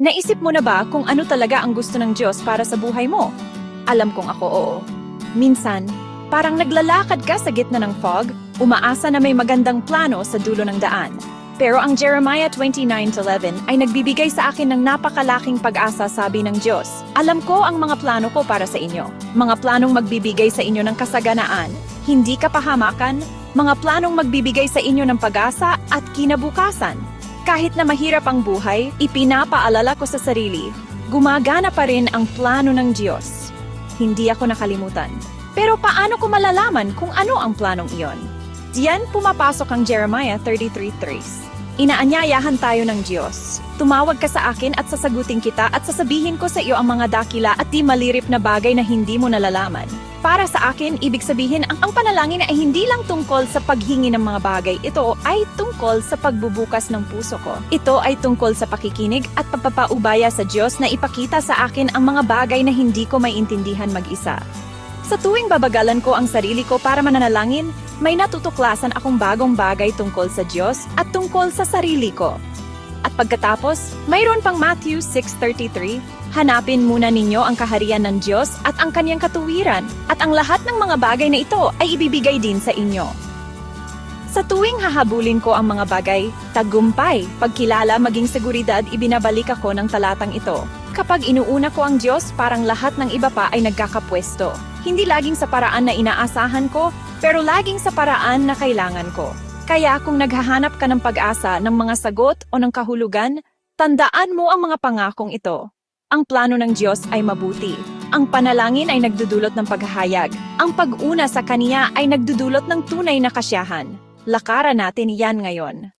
Naisip mo na ba kung ano talaga ang gusto ng Diyos para sa buhay mo? Alam kong ako oo. Minsan, parang naglalakad ka sa gitna ng fog, umaasa na may magandang plano sa dulo ng daan. Pero ang Jeremiah 29:11 ay nagbibigay sa akin ng napakalaking pag-asa sabi ng Diyos. Alam ko ang mga plano ko para sa inyo. Mga planong magbibigay sa inyo ng kasaganaan, hindi kapahamakan, mga planong magbibigay sa inyo ng pag-asa at kinabukasan. Kahit na mahirap ang buhay, ipinapaalala ko sa sarili, gumagana pa rin ang plano ng Diyos. Hindi ako nakalimutan. Pero paano ko malalaman kung ano ang planong iyon? Diyan pumapasok ang Jeremiah 33.3. Inaanyayahan tayo ng Diyos. Tumawag ka sa akin at sasagutin kita at sasabihin ko sa iyo ang mga dakila at di malirip na bagay na hindi mo nalalaman. Para sa akin, ibig sabihin ang, ang panalangin ay hindi lang tungkol sa paghingi ng mga bagay. Ito ay tungkol sa pagbubukas ng puso ko. Ito ay tungkol sa pakikinig at pagpapaubaya sa Diyos na ipakita sa akin ang mga bagay na hindi ko maintindihan mag-isa. Sa tuwing babagalan ko ang sarili ko para mananalangin, may natutuklasan akong bagong bagay tungkol sa Diyos at tungkol sa sarili ko. At pagkatapos, mayroon pang Matthew 6.33, Hanapin muna ninyo ang kaharian ng Diyos at ang kanyang katuwiran, at ang lahat ng mga bagay na ito ay ibibigay din sa inyo. Sa tuwing hahabulin ko ang mga bagay, tagumpay, pagkilala maging seguridad ibinabalik ako ng talatang ito. Kapag inuuna ko ang Diyos, parang lahat ng iba pa ay nagkakapwesto. Hindi laging sa paraan na inaasahan ko, pero laging sa paraan na kailangan ko. Kaya kung naghahanap ka ng pag-asa ng mga sagot o ng kahulugan, tandaan mo ang mga pangakong ito. Ang plano ng Diyos ay mabuti. Ang panalangin ay nagdudulot ng paghahayag. Ang pag-una sa Kaniya ay nagdudulot ng tunay na kasiyahan. Lakaran natin yan ngayon.